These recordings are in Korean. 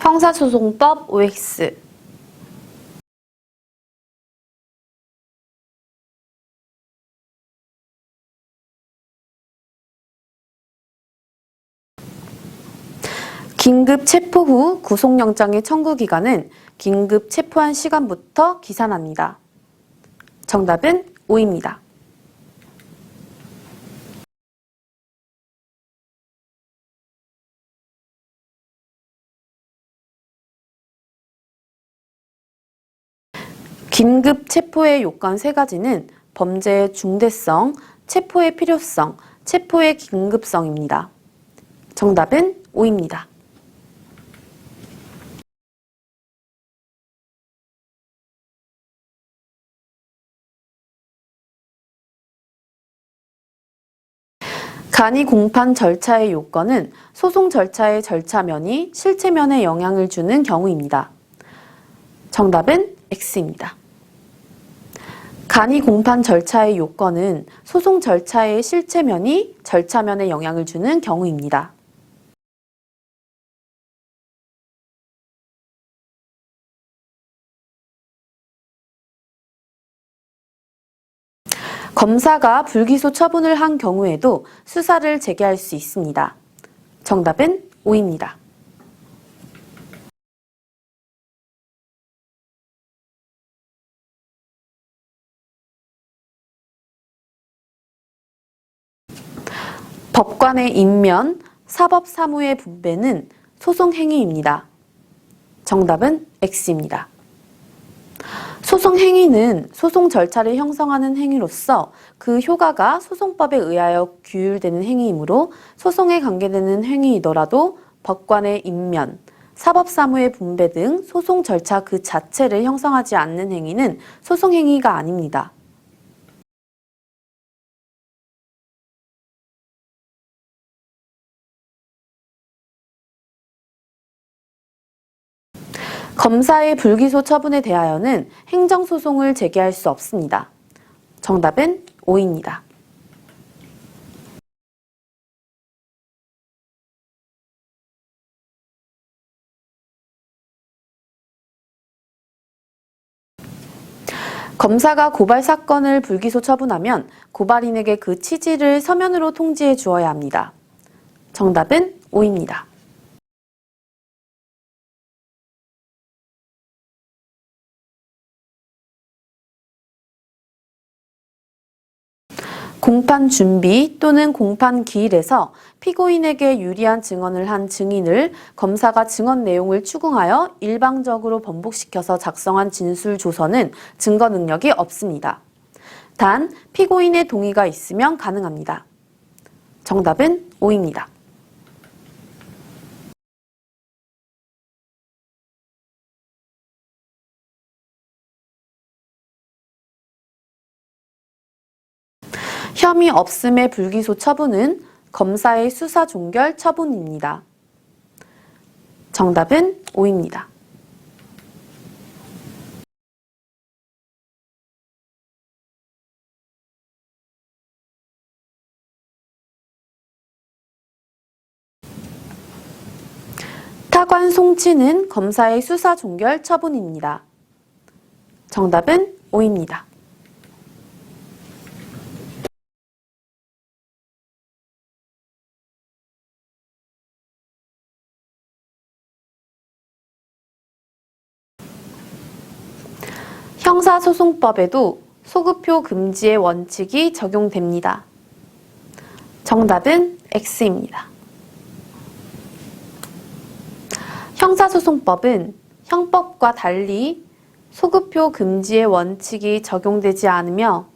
형사소송법 OX 긴급 체포 후 구속영장의 청구 기간은 긴급 체포한 시간부터 기산합니다. 정답은 5입니다. 긴급 체포의 요건 세 가지는 범죄의 중대성, 체포의 필요성, 체포의 긴급성입니다. 정답은 5입니다. 간이 공판 절차의 요건은 소송 절차의 절차면이 실체면에 영향을 주는 경우입니다. 정답은 X입니다. 간이 공판 절차의 요건은 소송 절차의 실체면이 절차면에 영향을 주는 경우입니다. 검사가 불기소 처분을 한 경우에도 수사를 재개할 수 있습니다. 정답은 5입니다. 법관의 임면, 사법 사무의 분배는 소송 행위입니다. 정답은 X입니다. 소송 행위는 소송 절차를 형성하는 행위로서 그 효과가 소송법에 의하여 규율되는 행위이므로 소송에 관계되는 행위이더라도 법관의 임면, 사법사무의 분배 등 소송 절차 그 자체를 형성하지 않는 행위는 소송 행위가 아닙니다. 검사의 불기소 처분에 대하여는 행정소송을 제기할 수 없습니다. 정답은 5입니다. 검사가 고발 사건을 불기소 처분하면 고발인에게 그 취지를 서면으로 통지해 주어야 합니다. 정답은 5입니다. 공판 준비 또는 공판 기일에서 피고인에게 유리한 증언을 한 증인을 검사가 증언 내용을 추궁하여 일방적으로 번복시켜서 작성한 진술 조서는 증거 능력이 없습니다. 단 피고인의 동의가 있으면 가능합니다. 정답은 5입니다. 혐의 없음의 불기소 처분은 검사의 수사 종결 처분입니다. 정답은 5입니다. 타관 송치는 검사의 수사 종결 처분입니다. 정답은 5입니다. 형사소송법에도 소급표 금지의 원칙이 적용됩니다. 정답은 X입니다. 형사소송법은 형법과 달리 소급표 금지의 원칙이 적용되지 않으며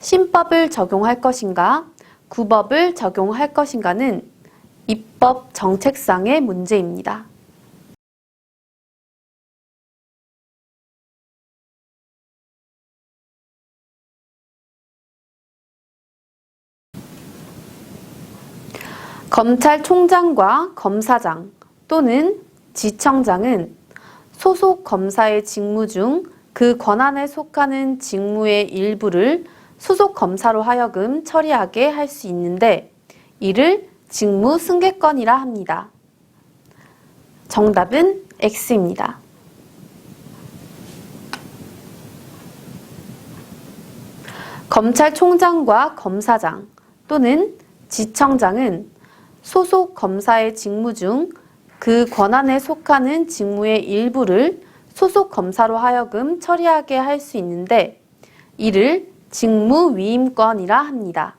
신법을 적용할 것인가, 구법을 적용할 것인가는 입법 정책상의 문제입니다. 검찰총장과 검사장 또는 지청장은 소속 검사의 직무 중 그 권한에 속하는 직무의 일부를 소속 검사로 하여금 처리하게 할 수 있는데 이를 직무 승계권이라 합니다. 정답은 X입니다. 검찰총장과 검사장 또는 지청장은 소속 검사의 직무 중 그 권한에 속하는 직무의 일부를 소속 검사로 하여금 처리하게 할 수 있는데 이를 직무 위임권이라 합니다.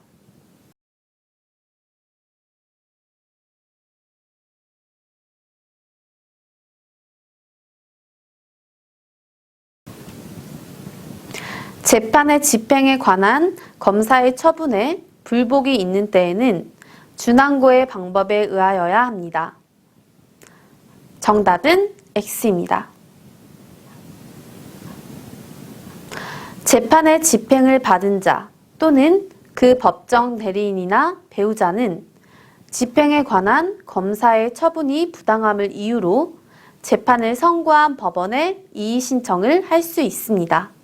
재판의 집행에 관한 검사의 처분에 불복이 있는 때에는 준항고의 방법에 의하여야 합니다. 정답은 X입니다. 재판의 집행을 받은 자 또는 그 법정 대리인이나 배우자는 집행에 관한 검사의 처분이 부당함을 이유로 재판을 선고한 법원에 이의 신청을 할 수 있습니다.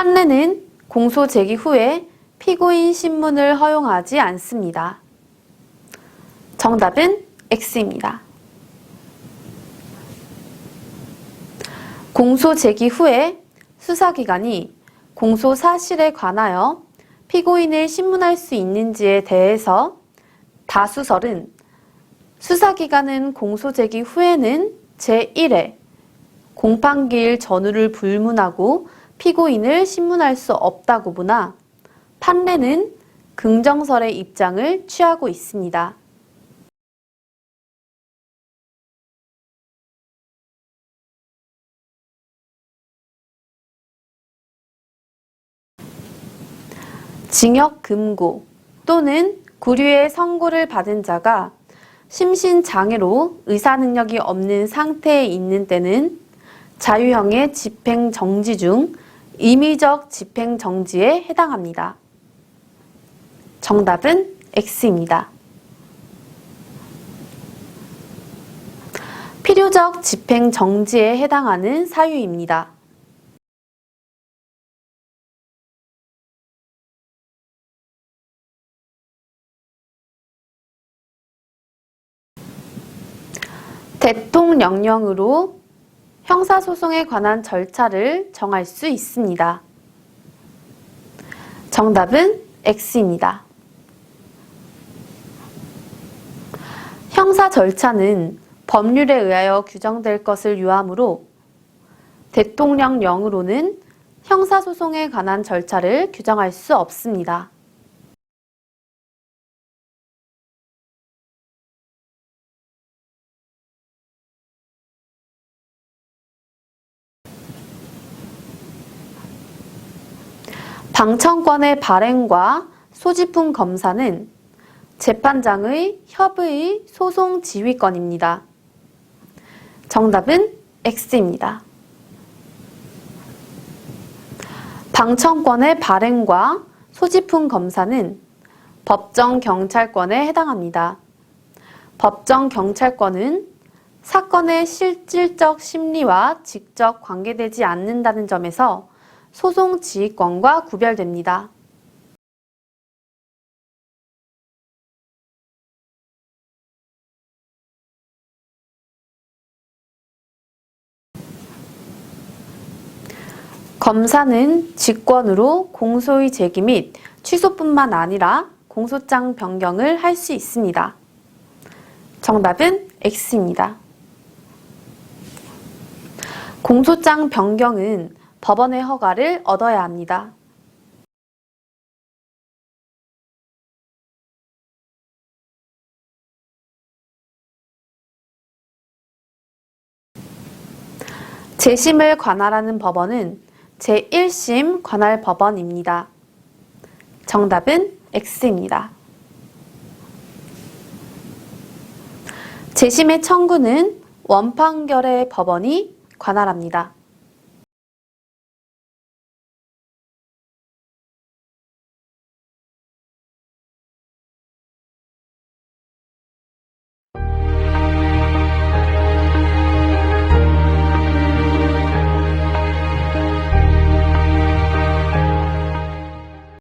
판례는 공소 제기 후에 피고인 신문을 허용하지 않습니다. 정답은 X입니다. 공소 제기 후에 수사기관이 공소 사실에 관하여 피고인을 신문할 수 있는지에 대해서 다수설은 수사기관은 공소 제기 후에는 제1회 공판기일 전후를 불문하고 피고인을 신문할 수 없다고 보나 판례는 긍정설의 입장을 취하고 있습니다. 징역 금고 또는 구류의 선고를 받은 자가 심신장애로 의사 능력이 없는 상태에 있는 때는 자유형의 집행 정지 중 임의적 집행 정지에 해당합니다. 정답은 X입니다. 필요적 집행 정지에 해당하는 사유입니다. 대통령령으로 형사소송에 관한 절차를 정할 수 있습니다. 정답은 X입니다. 형사 절차는 법률에 의하여 규정될 것을 유하므로 대통령령으로는 형사소송에 관한 절차를 규정할 수 없습니다. 방청권의 발행과 소지품 검사는 재판장의 협의 소송 지휘권입니다. 정답은 X입니다. 방청권의 발행과 소지품 검사는 법정 경찰권에 해당합니다. 법정 경찰권은 사건의 실질적 심리와 직접 관계되지 않는다는 점에서 소송 지휘권과 구별됩니다. 검사는 직권으로 공소의 제기 및 취소뿐만 아니라 공소장 변경을 할 수 있습니다. 정답은 X입니다. 공소장 변경은 법원의 허가를 얻어야 합니다. 재심을 관할하는 법원은 제1심 관할 법원입니다. 정답은 X입니다. 재심의 청구는 원판결의 법원이 관할합니다.